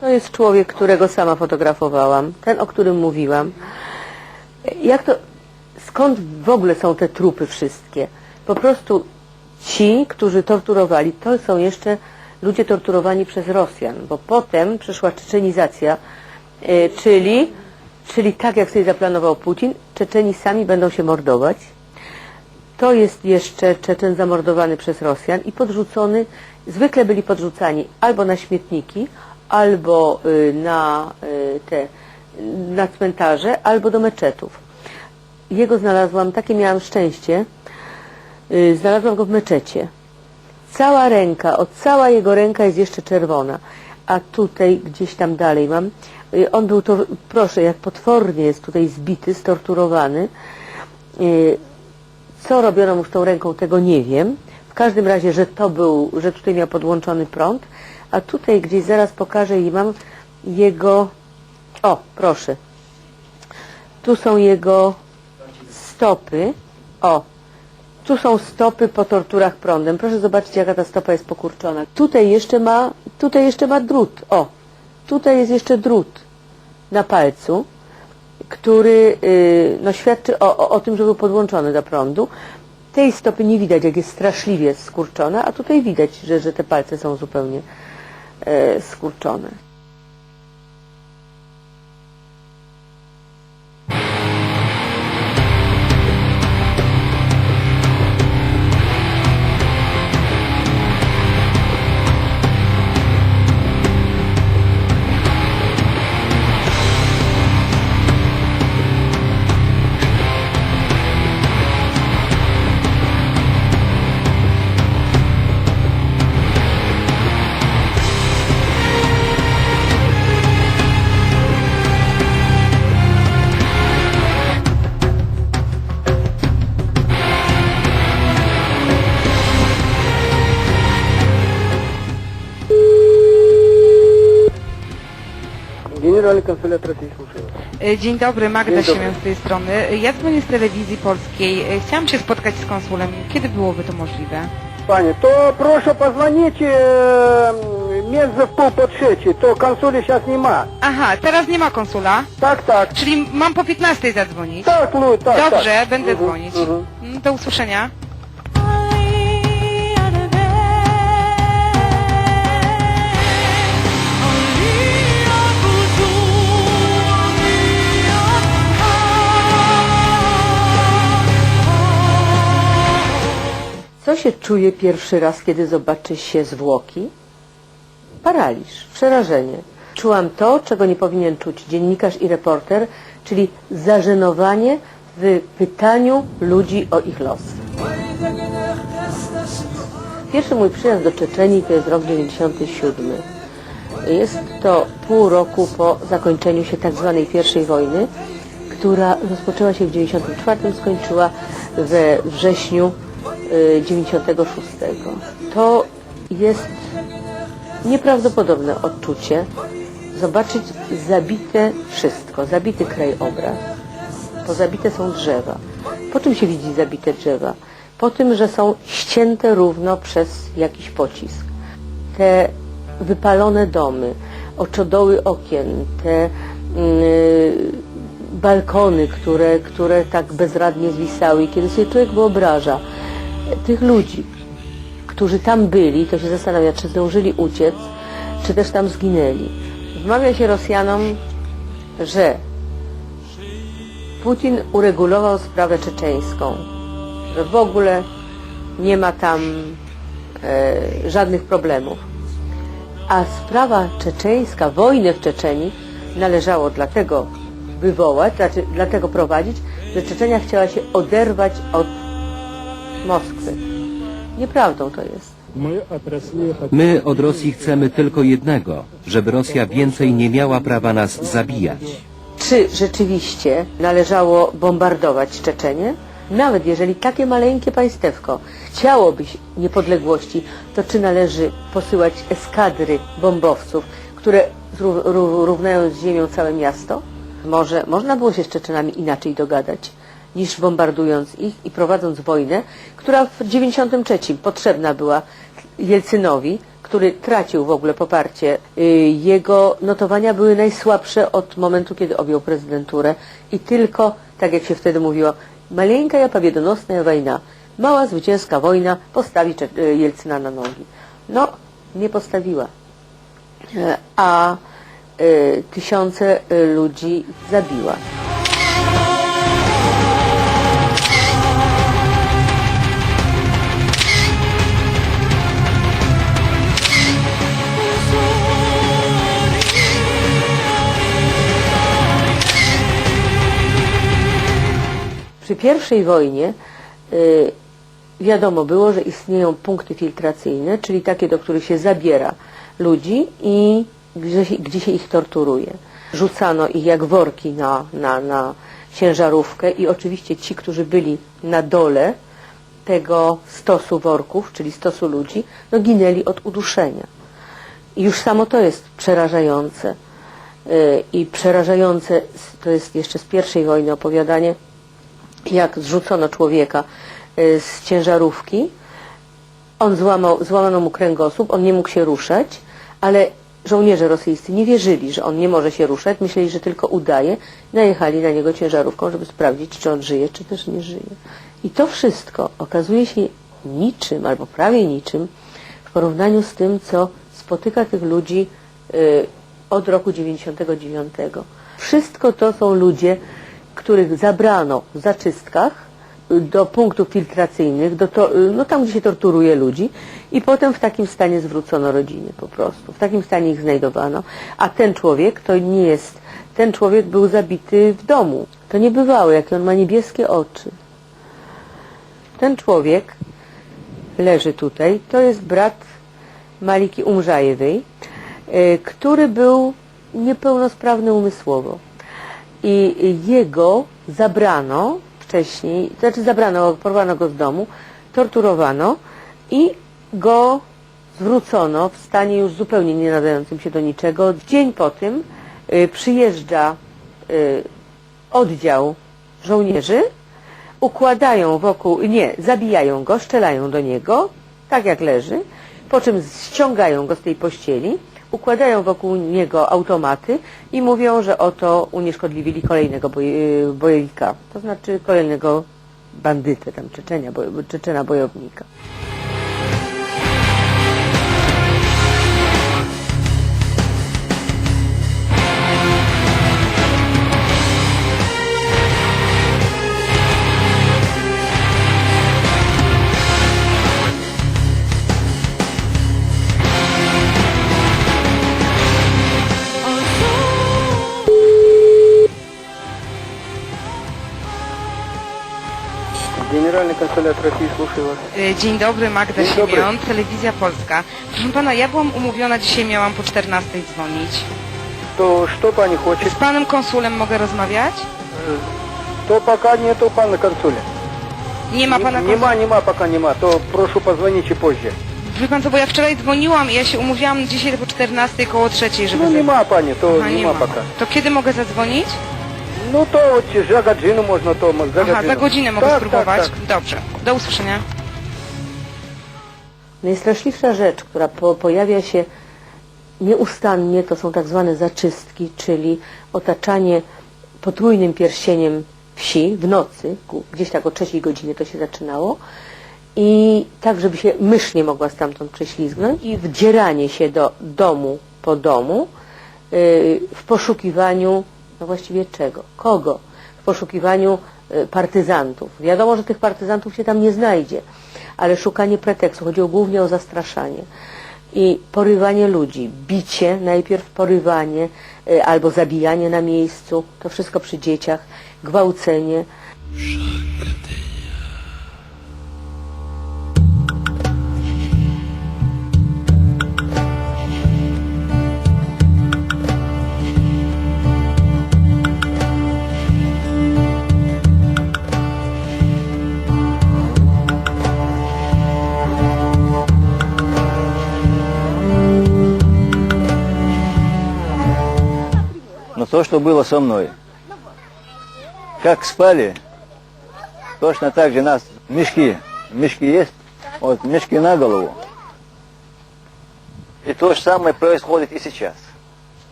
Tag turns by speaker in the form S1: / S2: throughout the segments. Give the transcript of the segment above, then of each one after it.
S1: To jest człowiek, którego sama fotografowałam, ten, o którym mówiłam. Jak to, skąd w ogóle są te trupy wszystkie? Po prostu ci, którzy torturowali, to są jeszcze ludzie torturowani przez Rosjan, bo potem przyszła czeczenizacja, e, czyli, czyli tak jak sobie zaplanował Putin, Czeczeni sami będą się mordować. To jest jeszcze Czeczen zamordowany przez Rosjan i podrzucony, zwykle byli podrzucani albo na śmietniki, albo y, na y, te, na cmentarze, albo do meczetów. Jego znalazłam, takie miałam szczęście, y, znalazłam go w meczecie. Cała ręka, od cała jego ręka jest jeszcze czerwona, a tutaj gdzieś tam dalej mam, on był to, proszę, jak potwornie jest tutaj zbity, storturowany. Co robiono mu z tą ręką, tego nie wiem. W każdym razie, że to był, że tutaj miał podłączony prąd, a tutaj gdzieś zaraz pokażę i mam jego, o, proszę. Tu są jego stopy, o, tu są stopy po torturach prądem. Proszę zobaczyć, jaka ta stopa jest pokurczona. Tutaj jeszcze ma, tutaj jeszcze ma drut, o, tutaj jest jeszcze drut na palcu który y, no, świadczy o, o, o tym, że był podłączony do prądu. Tej stopy nie widać, jak jest straszliwie skurczona, a tutaj widać, że, że te palce są zupełnie skurczone.
S2: Генеральный консулят России слушаю.
S3: E, Dzień dobry, Magda
S2: Dzień dobry.
S3: Siemion z tej strony. E, Ja dzwonię z telewizji polskiej. E, Chciałam się spotkać z konsulem. Kiedy byłoby to możliwe?
S2: Panie, to proszę позвонить э, между в пол под trzeci, to konsuli сейчас нема.
S3: Aha, teraz nie ma konsula,
S2: Tak, tak.
S3: czyli mam po 15 zadzwonić.
S2: Tak, Lu, tak,
S3: Dobrze,
S2: tak.
S3: będę
S2: Mhm,
S3: dzwonić.
S2: mhm.
S3: Mm, Do usłyszenia.
S1: Co się czuje pierwszy raz, kiedy zobaczy się zwłoki? Paraliż, przerażenie. Czułam to, czego nie powinien czuć dziennikarz i reporter, czyli zażenowanie w pytaniu ludzi o ich los. Pierwszy mój przyjazd do Czeczenii to jest rok 97. Jest to pół roku po zakończeniu się tak zwanej pierwszej wojny, która rozpoczęła się w 94, skończyła we wrześniu 96. To jest nieprawdopodobne odczucie zobaczyć zabite wszystko, zabity krajobraz. Pozabite są drzewa. Po czym się widzi zabite drzewa? Po tym, że są ścięte równo przez jakiś pocisk. Te wypalone domy, oczodoły okien, te yy, balkony, które, które tak bezradnie zwisały. Kiedy sobie człowiek wyobraża tych ludzi, którzy tam byli, to się zastanawia, czy zdążyli uciec, czy też tam zginęli. Wmawia się Rosjanom, że Putin uregulował sprawę czeczeńską, że w ogóle nie ma tam e, żadnych problemów. A sprawa czeczeńska, wojnę w Czeczeni należało dlatego wywołać, znaczy dlatego prowadzić, że Czeczenia chciała się oderwać od Moskwy. Nieprawdą to jest.
S4: Tak-
S5: My od Rosji chcemy tylko jednego, żeby Rosja więcej nie miała prawa nas zabijać.
S1: Czy rzeczywiście należało bombardować Czeczenię? Nawet jeżeli takie maleńkie państewko chciałoby niepodległości, to czy należy posyłać eskadry bombowców, które równają z ziemią całe miasto? Może można było się z Czeczenami inaczej dogadać? Niż bombardując ich i prowadząc wojnę, która w 93 potrzebna była Jelcynowi, który tracił w ogóle poparcie. Y, Jego notowania były najsłabsze od momentu, kiedy objął prezydenturę i tylko, tak jak się wtedy mówiło, maleńka pobiedonosna wojna, mała zwycięska wojna postawi y, Jelcyna na nogi. No, nie postawiła. E, A y, tysiące y, ludzi zabiła. Przy pierwszej wojnie y, wiadomo było, że istnieją punkty filtracyjne, czyli takie, do których się zabiera ludzi i gdzie się, ich torturuje. Rzucano ich jak worki na, na, na ciężarówkę i oczywiście ci, którzy byli na dole tego stosu worków, czyli stosu ludzi, no ginęli od uduszenia. I już samo to jest przerażające. Y, I przerażające to jest jeszcze z pierwszej wojny opowiadanie, jak zrzucono człowieka y, z ciężarówki. On złamał, złamano mu kręgosłup, on nie mógł się ruszać, ale żołnierze rosyjscy nie wierzyli, że on nie może się ruszać, myśleli, że tylko udaje. Najechali na niego ciężarówką, żeby sprawdzić, czy on żyje, czy też nie żyje. I to wszystko okazuje się niczym, albo prawie niczym, w porównaniu z tym, co spotyka tych ludzi y, od roku 99. Wszystko to są ludzie, których zabrano w zaczystkach y, do punktów filtracyjnych, do to, y, no tam, gdzie się torturuje ludzi i potem w takim stanie zwrócono rodzinie po prostu. W takim stanie ich znajdowano. A ten człowiek to nie jest, ten człowiek był zabity w domu. To nie bywało, jakie on ma niebieskie oczy. Ten człowiek leży tutaj, to jest brat Maliki Umrzajewej, y, który był niepełnosprawny umysłowo. I jego zabrano wcześniej, znaczy zabrano, porwano go z domu, torturowano i go zwrócono w stanie już zupełnie nie nadającym się do niczego. Dzień po tym y, przyjeżdża y, oddział żołnierzy, układają wokół, nie, zabijają go, strzelają do niego, tak jak leży, po czym ściągają go z tej pościeli, układają wokół niego automaty i mówią, że oto unieszkodliwili kolejnego boje, bojowika, to znaczy kolejnego bandytę, tam Czeczenia, boj, Czeczena bojownika.
S2: Генеральный консулят России, слушаю вас.
S3: Y, Dzień dobry, Magda
S2: Dzień dobry.
S3: Siemion, Telewizja Polska. Proszę pana, ja byłam umówiona, dzisiaj miałam po 14 dzwonić.
S2: То что пани хочет?
S3: Z panem konsulem mogę rozmawiać?
S2: То пока нету пана консуля.
S3: Nie ma pana
S2: Нема,
S3: konsula.
S2: нема, пока нема. То прошу позвоните позже.
S3: Wie pan co, bo ja wczoraj dzwoniłam i ja się umówiłam dzisiaj po 14 koło trzeciej, żeby...
S2: Ну
S3: za-
S2: нема, пани, то
S3: Aha, nie
S2: нема
S3: ma.
S2: пока.
S3: To kiedy mogę zadzwonić?
S2: No to za godzinę można to... Za
S3: Aha, za godzinę mogę
S2: tak,
S3: spróbować.
S2: Tak, tak.
S3: Dobrze, do usłyszenia.
S1: Najstraszliwsza rzecz, która po, pojawia się nieustannie, to są tak zwane zaczystki, czyli otaczanie potrójnym pierścieniem wsi w nocy, gdzieś tak o trzeciej godzinie to się zaczynało, i tak, żeby się mysz nie mogła stamtąd prześlizgnąć i wdzieranie się do domu po domu yy, w poszukiwaniu no właściwie czego? Kogo? W poszukiwaniu y, partyzantów. Wiadomo, że tych partyzantów się tam nie znajdzie, ale szukanie pretekstu. Chodziło głównie o zastraszanie i porywanie ludzi, bicie, najpierw porywanie y, albo zabijanie na miejscu, to wszystko przy dzieciach, gwałcenie.
S4: То, что было со мной, как спали, точно так же нас мешки, мешки есть, вот мешки на голову. И то же самое происходит и сейчас,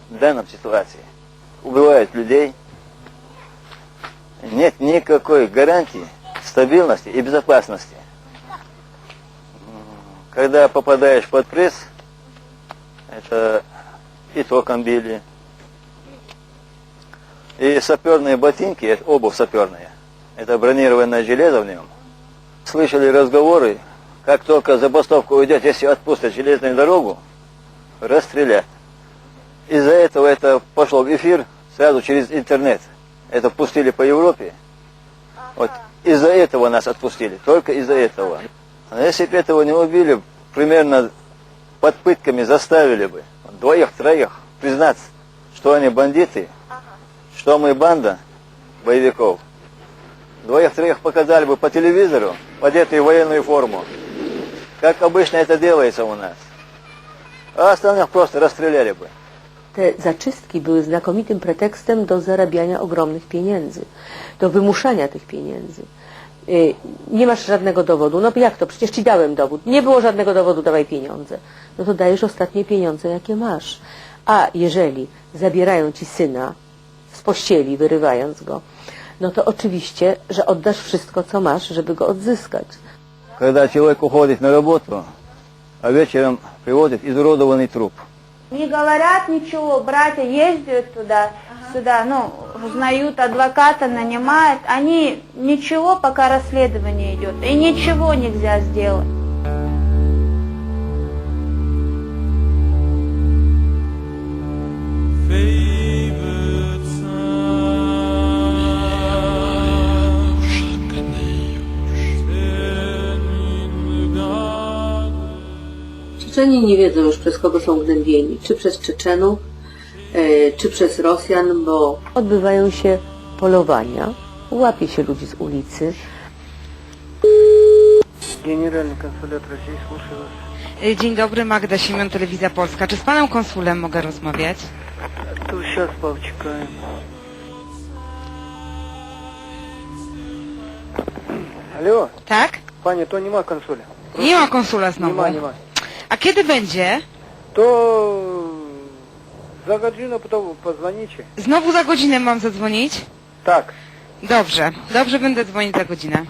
S4: в данном ситуации. Убивают людей, нет никакой гарантии стабильности и безопасности. Когда попадаешь под пресс, это и током били, и саперные ботинки, обувь саперная, это бронированное железо в нем. Слышали разговоры, как только забастовка уйдет, если отпустят железную дорогу, расстрелят. Из-за этого это пошло в эфир сразу через интернет. Это пустили по Европе. Вот из-за этого нас отпустили, только из-за этого. А если бы этого не убили, примерно под пытками заставили бы двоих-троих признаться, что они бандиты, что мы банда боевиков. Двоих-троих показали бы по телевизору, одетые в военную форму, как обычно это делается у нас. А остальных просто расстреляли бы.
S1: Te zaczystki były znakomitym pretekstem do zarabiania ogromnych pieniędzy, do wymuszania tych pieniędzy. Y, Nie masz żadnego dowodu. No jak to? Przecież ci dałem dowód. Nie było żadnego dowodu, dawaj pieniądze. No to dajesz ostatnie pieniądze, jakie masz. A jeżeli zabierają ci syna z pościeli, wyrywając go, no to oczywiście, że oddasz wszystko, co masz, żeby go odzyskać.
S4: Когда человек уходит на работу, а вечером приводит изуродованный труп.
S6: Не говорят ничего, братья ездят туда, сюда, ну, узнают, адвоката нанимают. Они ничего, пока расследование идет. И ничего нельзя сделать.
S1: Czeczeni nie wiedzą już przez kogo są gnębieni, czy przez Czeczenów, e, czy przez Rosjan, bo odbywają się polowania, łapie się ludzi z ulicy,
S2: Генеральный консулят России, слушаю вас.
S3: Y, Dzień dobry, Magda Siemion, Telewizja Polska. Czy z panem konsulem mogę rozmawiać?
S2: То сейчас повчекаем. Алло,
S3: Tak?
S2: пані, то нема консуля.
S3: Nie ma konsula znowu.
S2: Нема, нема.
S3: A kiedy będzie?
S2: To za godzinę potem pozwonicie.
S3: Znowu za godzinę mam zadzwonić?
S2: Tak.
S3: Dobrze, dobrze będę dzwonić za godzinę.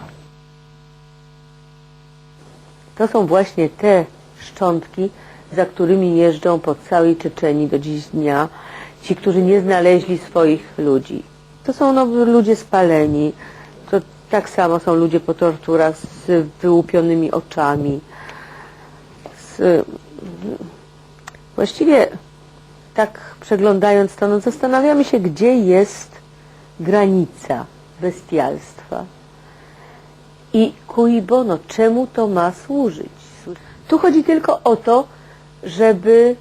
S1: To są właśnie te szczątki, za którymi jeżdżą po całej Czeczeni do dziś dnia ci, którzy nie znaleźli swoich ludzi. To są no, ludzie spaleni, to tak samo są ludzie po torturach z wyłupionymi oczami. Z, właściwie tak przeglądając to, no, zastanawiamy się, gdzie jest granica bestialstwa. I cui bono, czemu to ma służyć? Tu chodzi tylko o to, żeby,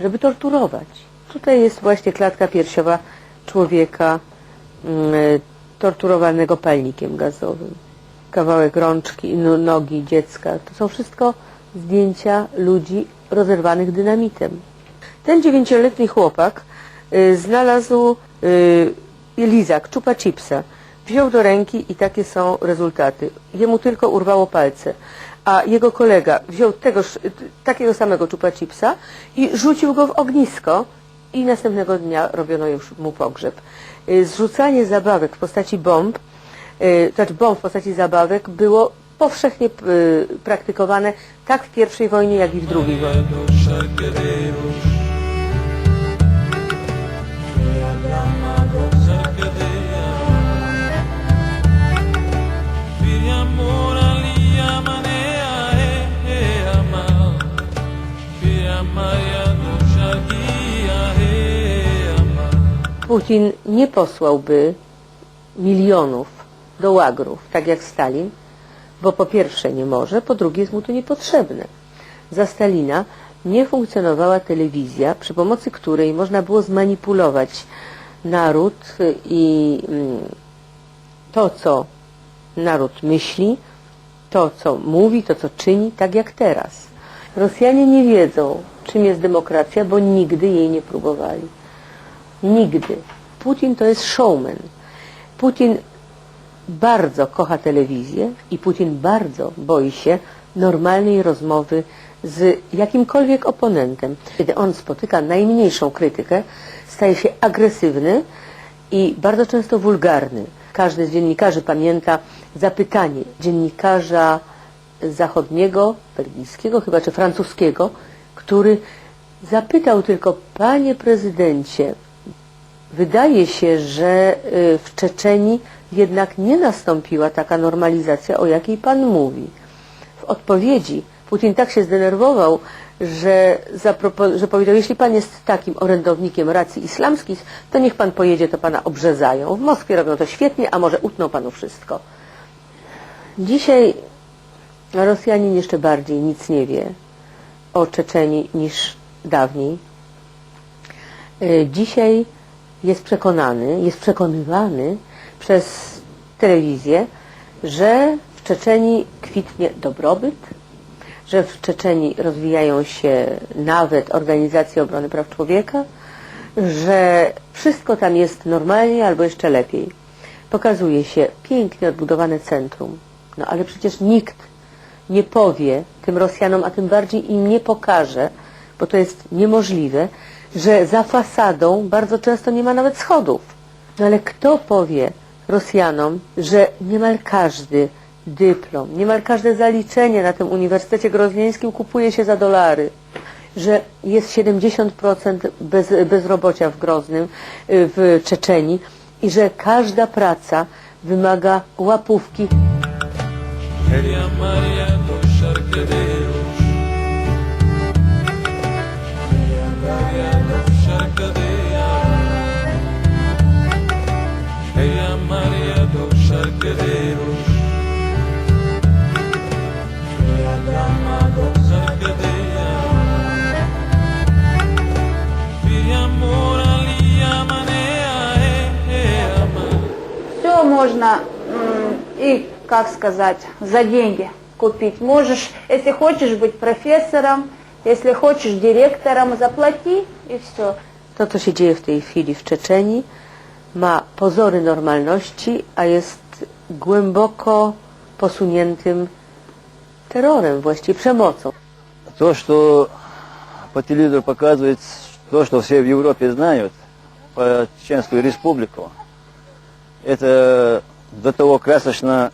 S1: żeby torturować. Tutaj jest właśnie klatka piersiowa człowieka mm, torturowanego palnikiem gazowym. Kawałek rączki, no- nogi dziecka. To są wszystko zdjęcia ludzi rozerwanych dynamitem. Ten dziewięcioletni chłopak y, znalazł y, lizak, czupa chipsa. Wziął do ręki i takie są rezultaty. Jemu tylko urwało palce. A jego kolega wziął tegoż, takiego samego czupa chipsa i rzucił go w ognisko i następnego dnia robiono już mu pogrzeb. Y, Zrzucanie zabawek w postaci bomb, y, znaczy bomb w postaci zabawek było powszechnie y, praktykowane tak w pierwszej wojnie, jak i w drugiej wojnie. Putin nie posłałby milionów do łagrów, tak jak Stalin, bo po pierwsze nie może, po drugie jest mu to niepotrzebne. Za Stalina nie funkcjonowała telewizja, przy pomocy której można było zmanipulować naród i mm, to, co naród myśli, to, co mówi, to, co czyni, tak jak teraz. Rosjanie nie wiedzą, czym jest demokracja, bo nigdy jej nie próbowali. Nigdy. Putin to jest showman. Putin bardzo kocha telewizję i Putin bardzo boi się normalnej rozmowy z jakimkolwiek oponentem, kiedy on spotyka najmniejszą krytykę, staje się agresywny i bardzo często wulgarny. Każdy z dziennikarzy pamięta zapytanie dziennikarza zachodniego, belgijskiego chyba, czy francuskiego, który zapytał tylko, panie prezydencie, wydaje się, że y, w Czeczenii jednak nie nastąpiła taka normalizacja, o jakiej pan mówi. W odpowiedzi Putin tak się zdenerwował, że, że powiedział, jeśli pan jest takim orędownikiem racji islamskich, to niech pan pojedzie, to pana obrzezają. W Moskwie robią to świetnie, a może utną panu wszystko. Dzisiaj Rosjanin jeszcze bardziej nic nie wie o Czeczenii niż dawniej. Y, Dzisiaj jest przekonany, jest przekonywany przez telewizję, że w Czeczenii kwitnie dobrobyt, że w Czeczenii rozwijają się nawet organizacje obrony praw człowieka, że wszystko tam jest normalnie albo jeszcze lepiej. Pokazuje się pięknie odbudowane centrum. No ale przecież nikt nie powie tym Rosjanom, a tym bardziej im nie pokaże, bo to jest niemożliwe, że za fasadą bardzo często nie ma nawet schodów. No ale kto powie Rosjanom, że niemal każdy dyplom, niemal każde zaliczenie na tym Uniwersytecie Groznieńskim kupuje się za dolary, że jest 70% bez, bezrobocia w Groznym, y, w Czeczenii i że każda praca wymaga łapówki
S6: можно и, как сказать, за деньги купить. Можешь, если хочешь быть профессором, если хочешь директором, заплати и все.
S1: To, co się dzieje w tej chwili w Czeczenii, ma pozory normalności, a jest głęboko posuniętym terrorem, właściwie przemocą.
S4: То, что по телевизору показывает, то, что все в Европе знают, по Чеченскую республику, это до того красочно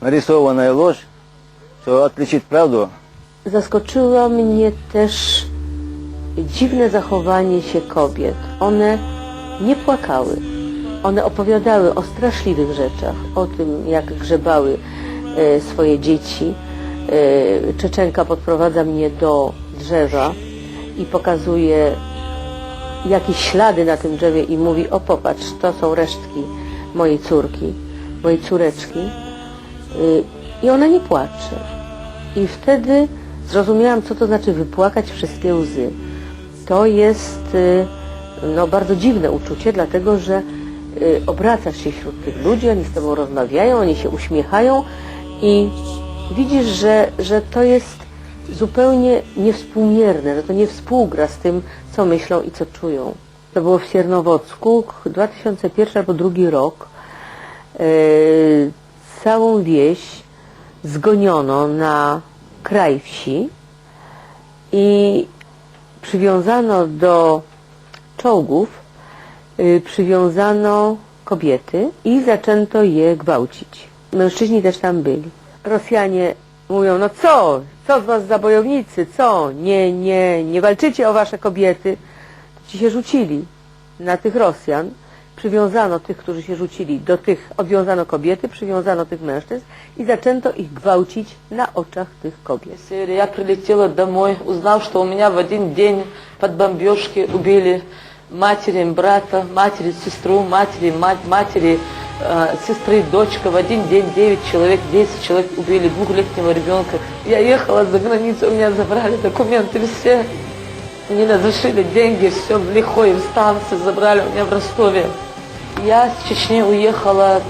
S4: нарисованная ложь, что отличить правду
S1: Zaskoczyło mnie też dziwne zachowanie się kobiet. One nie płakały. One opowiadały o straszliwych rzeczach, o tym, jak grzebały e, swoje dzieci. E, Czeczenka podprowadza mnie do drzewa i pokazuje jakieś ślady na tym drzewie i mówi, o popatrz, to są resztki mojej córki, mojej córeczki. Y, I ona nie płacze. I wtedy zrozumiałam, co to znaczy wypłakać wszystkie łzy. To jest y, no, bardzo dziwne uczucie, dlatego że y, obracasz się wśród tych ludzi, oni z tobą rozmawiają, oni się uśmiechają i widzisz, że, że to jest zupełnie niewspółmierne, że to nie współgra z tym, co myślą i co czują. To było w Siernowocku, 2001 albo drugi rok. E, całą wieś zgoniono na kraj wsi i przywiązano do czołgów, y, przywiązano kobiety i zaczęto je gwałcić. Mężczyźni też tam byli. Rosjanie mówią, no co, co z was za bojownicy, co, nie, nie, nie walczycie o wasze kobiety. Ci się rzucili na tych Rosjan, przywiązano tych, którzy się rzucili do tych, odwiązano kobiety, przywiązano tych mężczyzn i zaczęto ich gwałcić na oczach tych kobiet.
S7: Серия. Я прилетела домой, узнав, что у меня в один день под бомбежки убили матери, брата, матери, сестру, матери, мать, матери, э, сестры, дочка. В один день 9 человек, 10 человек убили двухлетнего ребенка. Я ехала за границу, у меня забрали документы все. Мне разрешили деньги, все в лихой, в станции забрали у меня в Ростове. Я с Чечни уехала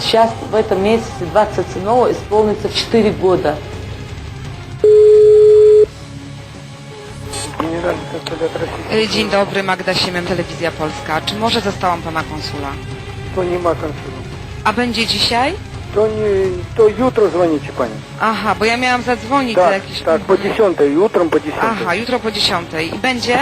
S7: сейчас в этом месяце 27 исполнится 4 года.
S3: E, dzień dobry, Magda Siemian, Telewizja Polska. Czy może zostałam pana konsula?
S2: To nie ma konsula.
S3: A będzie dzisiaj?
S2: To, nie, to jutro dzwonicie pani.
S3: Aha, bo ja miałam zadzwonić
S2: tak, za
S3: jakiś...
S2: Tak, po dziesiątej, jutro po dziesiątej.
S3: Aha, jutro po dziesiątej. I będzie?